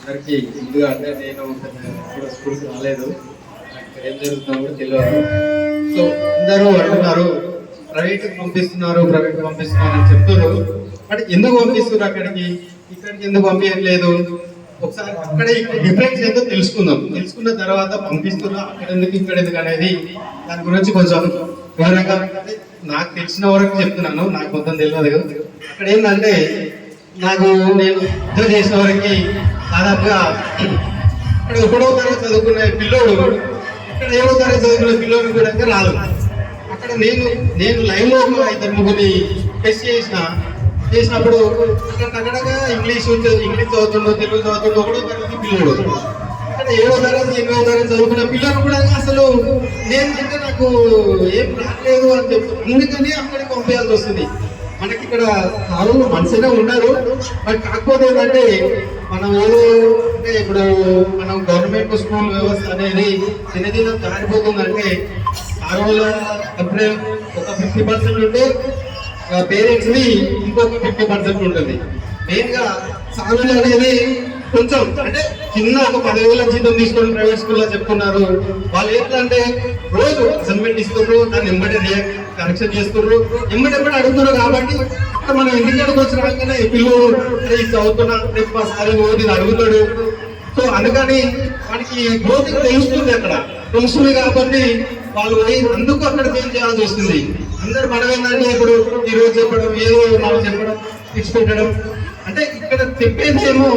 అందరికీ ముందుగా అంటే నేను ఇప్పుడు స్కూల్కి రాలేదు. నాకు ఏం జరుగుతుందో కూడా తెలియదు. సో అందరూ అంటున్నారు ప్రైవేట్కి పంపిస్తున్నారు ప్రైవేట్కి పంపిస్తున్నారు అని చెప్తున్నారు. బట్ ఎందుకు పంపిస్తున్నారు అక్కడికి? ఇక్కడికి ఎందుకు పంపించట్లేదు? ఒకసారి అక్కడ డిఫరెన్స్ ఏదో తెలుసుకుందాం. తెలుసుకున్న తర్వాత పంపిస్తున్నా అక్కడ ఎందుకు ఇక్కడ ఎందుకు అనేది దాని గురించి కొంచెం వివరంగా నాకు తెలిసిన వరకు చెప్తున్నాను. నాకు మొత్తం తెలియదు. అక్కడ ఏంటంటే నాకు నేను యుద్ధం చేసిన వరకు దాదాపుగా ఇక్కడ ఒకటో తరగతి చదువుకునే పిల్లోడు ఇక్కడ ఏడో తరగతి చదువుకునే పిల్లోడు కూడా రాదు అక్కడ నేను నేను లైవ్లో ఒక ఇద్దరు ముగ్గురిని టెస్ట్ చేసిన చేసినప్పుడు అక్కడగా ఇంగ్లీష్ ఇంగ్లీష్ చదువుతుండో తెలుగు చదువుతుండో ఒకటో తరగతి పిల్లోడు. ఇక్కడ ఏడో తరగతి ఎనిమిదో తరగతి చదువుకున్న పిల్లలు కూడా అసలు నేను అంటే నాకు ఏం రాలేదు అని చెప్పి అందుకని అక్కడికి పంపించాల్సి వస్తుంది? మనకి ఇక్కడ చాలా మంచిగా ఉన్నారు. బట్ కాకపోతే ఏంటంటే మనం ఏదో అంటే ఇప్పుడు మనం గవర్నమెంట్ స్కూల్ వ్యవస్థ అనేది దినదినం జారిపోతుందంటే ఆ రోజు అప్పుడే ఒక ఫిఫ్టీ పర్సెంట్ ఉంటే పేరెంట్స్ని ఇంకొక ఫిఫ్టీ పర్సెంట్ ఉంటుంది. మెయిన్గా సాగులు అనేది కొంచెం అంటే చిన్న ఒక పదివేల జీతం తీసుకొని ప్రైవేట్ స్కూల్లో చెప్తున్నారు. వాళ్ళు ఏంటంటే రోజు అసైన్మెంట్ ఇస్తున్నారు దాన్ని ఎంబడి కరెక్షన్ చేస్తున్నారు ఎంబటి ఎంబడి అడుగుతున్నారు కాబట్టి మనం ఇంటికాడికి వచ్చి రాగానే పిల్లలు "అరే, ఇది చదువుతున్నా రేపు మా సార్ ఓది అడుగుతాడు. సో అందుకని వానికి గ్రోత్ తెలుస్తుంది అక్కడ. తెలుస్తుంది కాబట్టి వాళ్ళు పోయి అందుకు అక్కడ చేంజ్ చేయాల్సి వస్తుంది. అందరు మనం ఏంటంటే ఇప్పుడు ఈ రోజు చెప్పడం ఏదో మనం చెప్పడం ఇచ్చి పెట్టడం. అంటే ఇక్కడ చెప్పేది ఏమో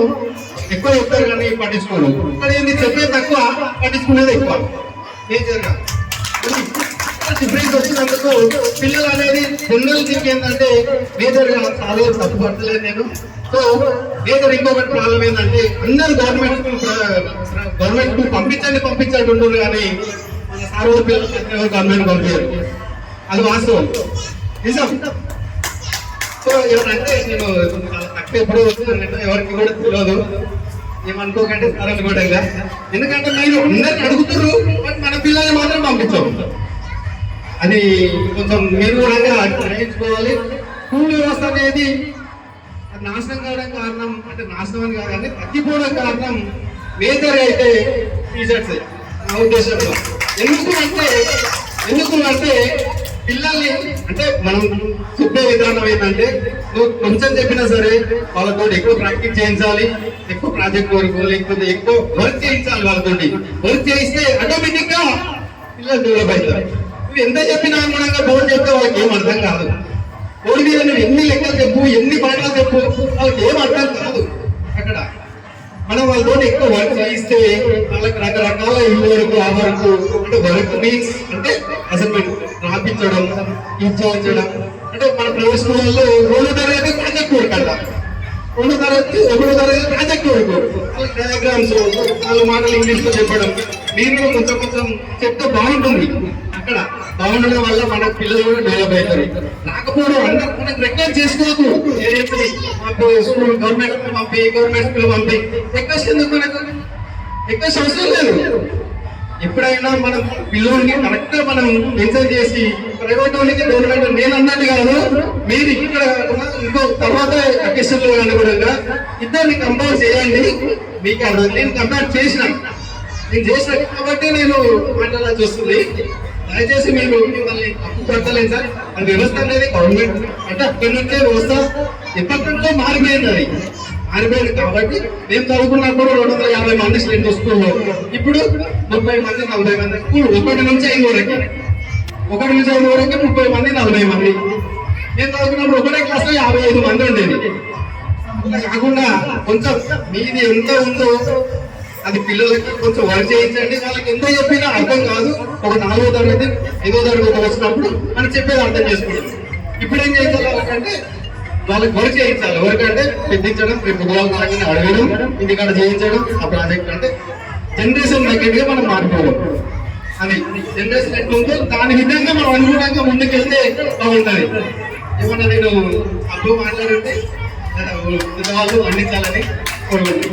ఎక్కువ చెప్తారు కానీ పట్టించుకోరు ఇక్కడ ఏంది చెప్పేది తక్కువ పట్టించుకునేది ఎక్కువ. మేజర్గా. డిఫరెన్స్ వచ్చినందుకు పిల్లలు అనేది పిల్లలు చెప్పేందంటే ఏంటంటే చాలా తప్పు నేను. సో మేజర్ ఇంకొకటి ప్రాబ్లం ఏంటంటే అందరు గవర్నమెంట్ స్కూల్ గవర్నమెంట్ స్కూల్ పంపించండి పంపించండి ఉండరు కానీ మన సార్ పిల్లలు గవర్నమెంట్ పంపించారు అది వాస్తవం. నిజం? సో ఎవరంటే నేను ఎప్పుడు ఎవరికి కూడా తెలియదు. ఏమనుకోకండి సరే కూడా ఎందుకంటే మీరు అందరిని అడుగుతున్నారు బట్ మన పిల్లల్ని మాత్రం పంపించాం అది కొంచెం మీరు కూడా గ్రహించుకోవాలి. స్కూల్ వ్యవస్థ అనేది అది నాశనం కావడం కారణం అంటే నాశనం అని కాదు కానీ తగ్గిపోవడం కారణం మేజర్ అయితే టీచర్స్. నా ఉద్దేశంలో. ఎందుకు అంటే ఎందుకు అంటే పిల్లల్ని అంటే మనం విధానం ఏంటంటే నువ్వు కొంచెం చెప్పినా సరే వాళ్ళతో ఎక్కువ ప్రాక్టీస్ చేయించాలి ఎక్కువ ప్రాజెక్ట్ వర్క్ లేకపోతే ఎక్కువ వర్క్ చేయించాలి వాళ్ళతోటి. వర్క్ చేయిస్తే ఆటోమేటిక్గా పిల్లలు డెవలప్ అవుతారు. నువ్వు ఎంత చెప్పినా అనుగుణంగా బోర్డు చెప్తే వాళ్ళకి ఏం అర్థం కాదు. బోర్డు మీద నువ్వు ఎన్ని లెక్కలు చెప్పు ఎన్ని పాఠాలు చెప్పు వాళ్ళకి ఏం అర్థం కాదు. అక్కడ మనం వాళ్ళతో ఎక్కువ వర్క్ చేయిస్తే వాళ్ళకి రకరకాల ఇల్లు వరకు ఆ వరకు అంటే వర్క్ మీన్స్ అంటే అసైన్మెంట్. పంపించడం ఇచ్చేయించడం అంటే మన ప్రైవేట్ స్కూళ్ళలో రెండు తరగతి ప్రాజెక్ట్ వర్క్ అంట. రెండు తరగతి ఒకటో తరగతి ప్రాజెక్ట్ వర్క్ డయాగ్రామ్స్ నాలుగు మాటలు ఇంగ్లీష్లో చెప్పడం. మీరు కూడా కొంచెం కొంచెం చెప్తే బాగుంటుంది. అక్కడ బాగుండడం వల్ల మన పిల్లలు కూడా డెవలప్ అవుతారు. రాకపోవడం అందరూ మనకు రికార్డ్ చేసుకోవద్దు మాకు స్కూల్ గవర్నమెంట్ స్కూల్ పంపి గవర్నమెంట్ స్కూల్ పంపి రిక్వెస్ట్ ఎందుకు మనకు? రిక్వెస్ట్ అవసరం లేదు. ఎప్పుడైనా మనం పిల్లల్ని కరెక్ట్గా మనం మెన్షన్ చేసి ప్రైవేట్ వాళ్ళకి గవర్నమెంట్ నేను అన్నట్టు కాదు. మీరు ఇక్కడ కాకుండా ఇంకో తర్వాత అకేషన్లో లో ఇద్దరిని కంపేర్ చేయండి. మీకు నేను కంపేర్ చేసిన. నేను చేసిన కాబట్టి నేను మాట్లాడాల్సి వస్తుంది దయచేసి మీరు మిమ్మల్ని తప్పు పట్టలేదు సార్. ఆ వ్యవస్థ అనేది గవర్నమెంట్ అంటే అక్కడి నుంచే వ్యవస్థ ఎప్పటి నుంచో మారిపోయింది అది. మారిపోయింది కాబట్టి మేము చదువుకున్నప్పుడు రెండు వందల యాభై మంది స్టూడెంట్ స్కూల్లో. ఇప్పుడు ముప్పై మంది నలభై మంది. స్కూల్ ఒకటి నుంచి ఐదు వరకు. ఒకటి నుంచి ఐదు వరకు ముప్పై మంది నలభై మంది. నేను చదువుకున్నప్పుడు ఒకటే క్లాస్లో యాభై ఐదు మంది ఉండేది. కాకుండా కొంచెం మీది ఎంత ఉందో అది పిల్లలకి కొంచెం వర్క్ చేయించండి. వాళ్ళకి ఎంత చెప్పినా అర్థం కాదు. ఒక నాలుగో తరగతి ఐదో తరగతి వచ్చినప్పుడు మనం చెప్పేది అర్థం చేసుకుంటాం ఇప్పుడు ఏం చేయాలంటే వాళ్ళకంటే వాళ్ళకి వర్క్ చేయించాలి? వర్క్ అంటే పెద్దించడం రేపు బుధవారం అడగడం ఇంటికాడ చేయించడం ఆ ప్రాజెక్ట్ అంటే జనరేషన్ తగ్గట్టుగా మనం మారిపోవాలి. అది జనరేషన్ ఎట్లుందో దాని విధంగా మనం అనుగుణంగా ముందుకెళ్తే బాగుంటుంది ఏమన్నా నేను అప్పుడు మాట్లాడుంటే వాళ్ళు అందించాలని కోరుకుంటున్నాను.